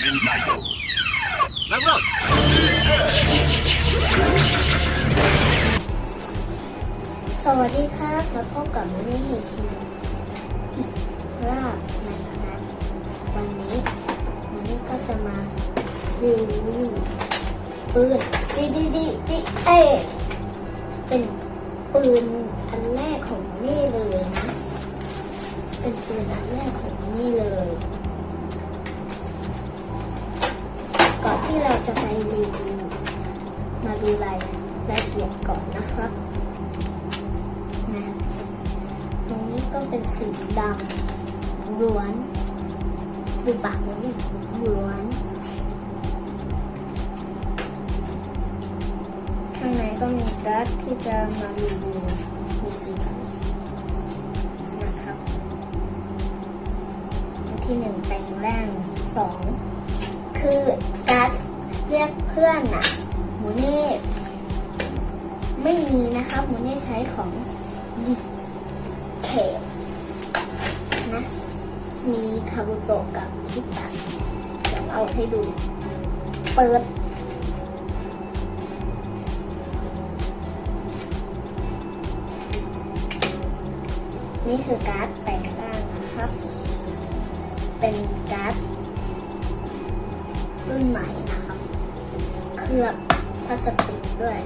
Incoming Nigel. นักรบสวัสดีครับมาพบกับมินิเฮชิอีกรอบนะครับวันนี้มินิก็จะมารีวิวปืนดีดีดีดีเอเป็นปืนอันแรกของมินี่เลยนะ เป็นปืนอันแรกของมินี่เลย ที่เราจะไปรีวิวมาดูรายละเอียดก่อนนะครับนะตรงนี้ก็เป็นสีดำล้วนดูปากมันเนี่ยล้วนข้างในก็มีการ์ดที่จะมารีวิวมีสีนะครับที่หนึ่งแปลงร่างสอง คือการเรียกเพื่อนนะหมูเน่ไม่มีนะครับหมูเน่ใช้ของดิเคนะมีคาบุโตะกับชิตะเดี๋ยวเอาให้ดู เปิดนี่คือการ์ดแปลงร่างนะครับ เป็นการ์ด รุ่นใหม่นะครับ เคลือบพลาสติกด้วย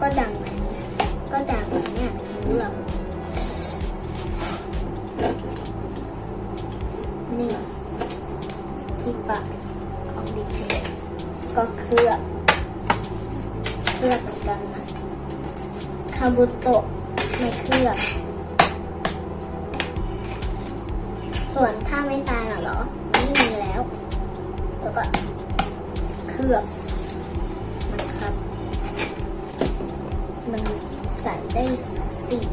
ก็ดังเหมือนก็ดังเหมือนเนี่ยเรื่องนี่ที่ปากของดิเทลก็เคลือบเคลือบเหมือนกันนะคาบุโตะไม่เคลือบ ส่วนถ้าไม่ตายน่ะเหรอไม่มีแล้ว แล้วก็เคลือบนะครับ มันใส่ได้สี่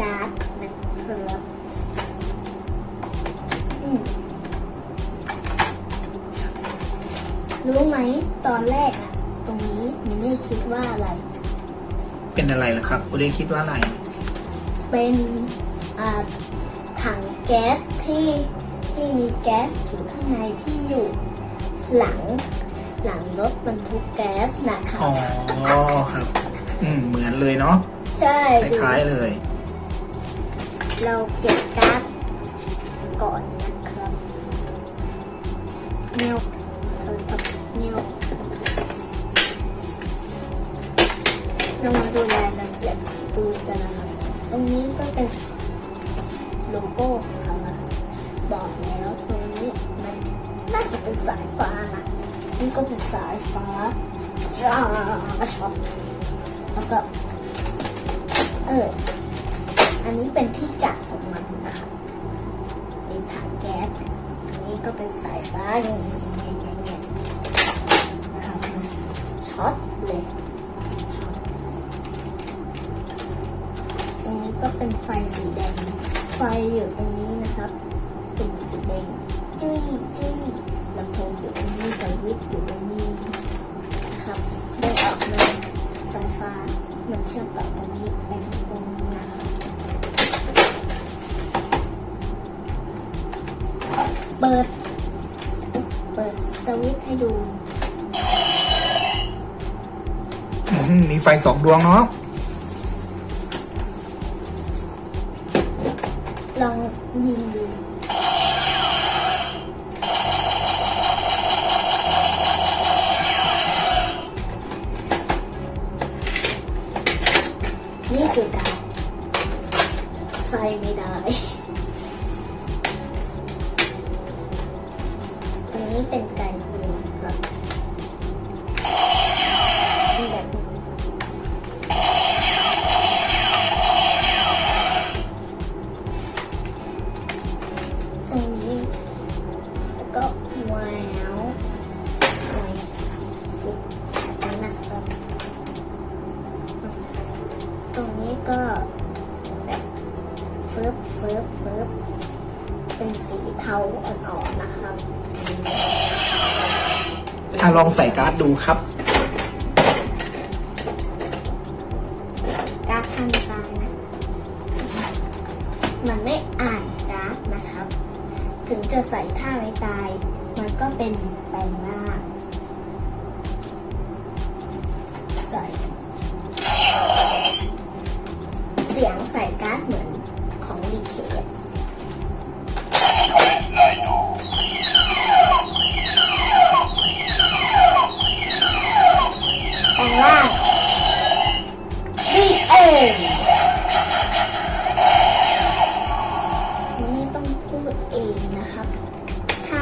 การ์ดนะครับอืมรู้ไหมตอนแรกอะตรงนี้มินนี่คิดว่าอะไร เป็นอะไรล่ะครับคุณเด้คิดว่าอะไร เป็นอ่าถังแก๊ส ที่ที่มีแก๊สอยู่ข้างในที่อยู่หลัง หลังรถบรรทุกแก๊สนะคะอ๋อครับ อืมเหมือนเลยเนาะใช่คดูล้ายๆเลย เราเก็บการ์ดก่อนนะครับเนียวเออครับเนียวเรามาดูรายละเอียดดูกันนะครับตรงนี้ก็เป็นโลโก้ของเขานะ บอกแล้วตรงนี้มันน่าจะเป็นสายฟ้านะนี่ก็เป็นสายฟ้าจ้าช็อตแล้วก็เอออันนี้เป็นที่จัดของมันนะคะมีถังแก๊สอันนี้ก็เป็นสายฟ้าอย่างนี้อย่างเงี้ยนะครับช็อตเลยตรงนี้ก็เป็นไฟสีแดง ไฟอยู่ตรงนี้นะครับ ตุ่มสีแดงจุ้ยจุ้ยลำโพงอยู่ตรงนี้สวิตช์อยู่ตรงนี้นะครับได้ออกมาสายฟ้ามันเชื่อมต่อตรงนี้ไปถึงตรงนะเปิด เปิดสวิตช์ให้ดู มีไฟสองดวงเนาะลองยิงดู ไม่ได้ อันนี้เป็นไก่ปืนครับแบบนี้ตรงนี้แล้วก็แหว ฟิร์บเฟิร์บเฟิร์บเป็นสีเทาอ่อนๆนะครับอะลองใส่การ์ดดูครับ การ์ดทางการนะ มันไม่อ่านการ์ดนะครับ ถึงจะใส่ท่าไม่ตาย มันก็เป็นแปลงร่าง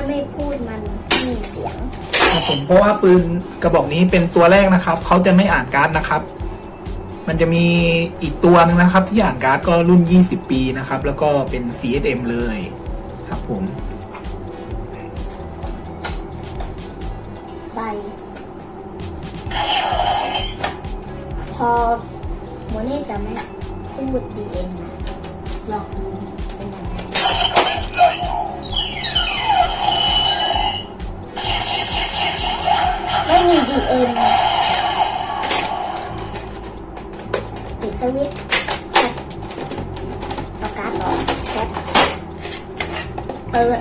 ไม่พูดมันไม่มีเสียง ครับผมเพราะว่าปืนกระบอกนี้เป็นตัวแรกนะครับ เขาจะไม่อ่านการ์ดนะครับ มันจะมีอีกตัวหนึ่งนะครับ ที่อ่านการ์ดก็รุ่น 20 ปีนะครับ แล้วก็เป็น CSM เลยครับผม ใส่ พอโมเน่จะไม่พูดดีเอ็นนะลองดูเป็นยังไง ม่มีดีเอ็นปิดสวิตช์แชทประกาศออกแชทเปิด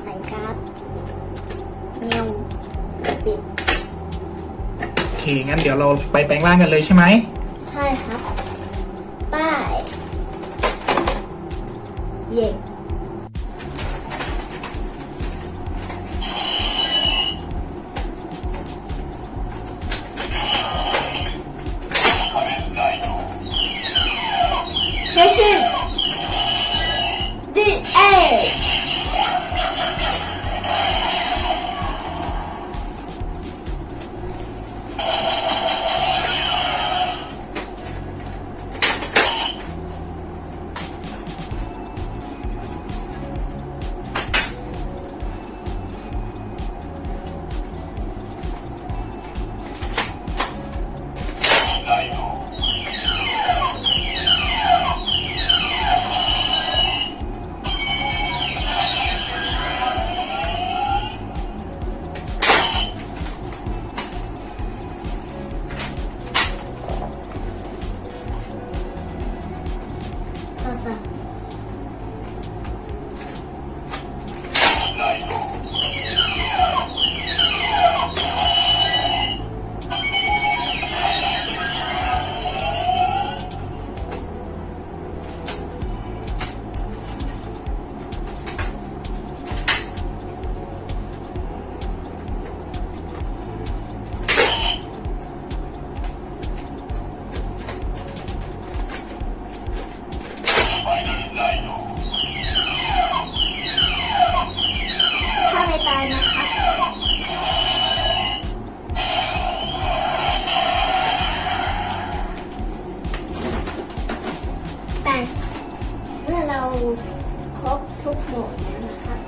ใส่การ์ดเนียวปิด โอเค งั้นเดี๋ยวเราไปแปลงร่างกันเลยใช่ไหม ใช่ครับ ครบทุกโหมดแล้วนะครับ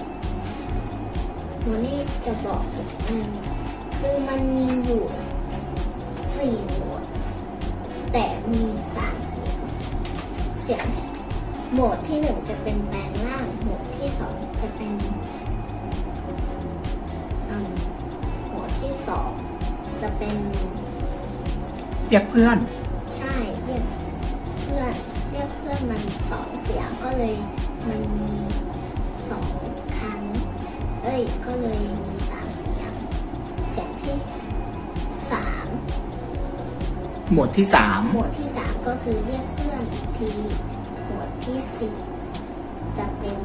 หนูนี่จะบอกอีกหนึ่งคือมันมีอยู่สี่โหมดแต่มีสามเสียงเสียงโหมดที่หนึ่งจะเป็นแปลงร่างโหมดที่สองจะเป็นอืมโหมดที่สองจะเป็นเรียกเพื่อน ใช่เรียกเพื่อน เรียกเพื่อนมันสองเสียงก็เลยมันมีสองครั้ง เอ้ย ก็เลยมีสามเสียง เสียงที่สามหมวดที่โหมดที่สามก็คือเรียกเพื่อนอีกทีโหมดที่สี่จะเป็น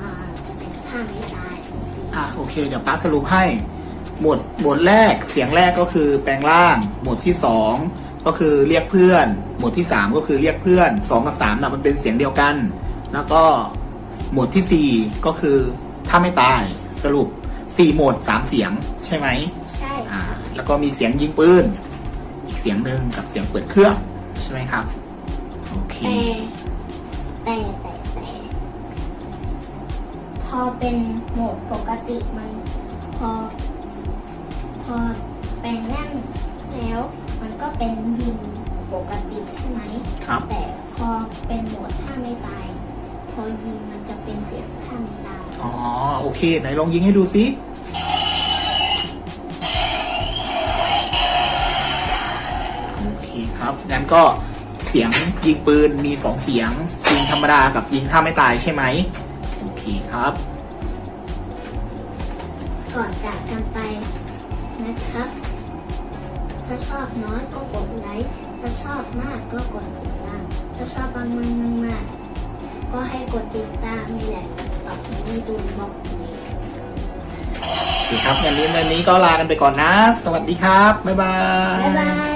อ่าจะเป็นท่าไม่ตายอีกที3อะโอเค เดี๋ยวป้าสรุปให้ หมวดหมวดแรกเสียงแรกก็คือแปลงร่าง หมวดที่2 ก็คือเรียกเพื่อน หมวดที่ 3 ก็คือเรียกเพื่อน 2 กับ3นะมันเป็นเสียงเดียวกัน แล้วก็หมวดทีสี่4 ก็คือถ้าไม่ตายสรุป4โหมด3 เสียงใช่ไหมใช่อ่าแล้วก็มีเสียงยิงปืนอีกเสียงหนึ่งกับเสียงเปิดเครื่องใช่ไหมครับโอเคแต่แต่แต่แต่พอเป็นโหมดปกติมันพอ พอแปลงร่างแล้ว มันก็เป็นยิงปกติใช่ไหม ครับ แต่พอเป็นโหมดท่าไม่ตาย พอยิงมันจะเป็นเสียงท่าไม่ตาย อ๋อ โอเค ไหนลองยิงให้ดูซิ โอเคครับ งั้นก็เสียงสียงยิงปืนมีสองเสียง ยิงธรรมดากับยิงท่าไม่ตายใช่ไหม โอเคครับ ก่อนจากกันไปนะครับ ถ้าชอบน้อยก็กดไลค์ถ้าชอบมากก็กดติดตามถ้าชอบบางมันมากๆก็ให้กดติดตามนี่แหละตอบนี้ดูบอกนี้โอเคครับงั้นนี้วันนี้ก็ลากันไปก่อนนะ สวัสดีครับ บ๊ายบาย บ๊ายบาย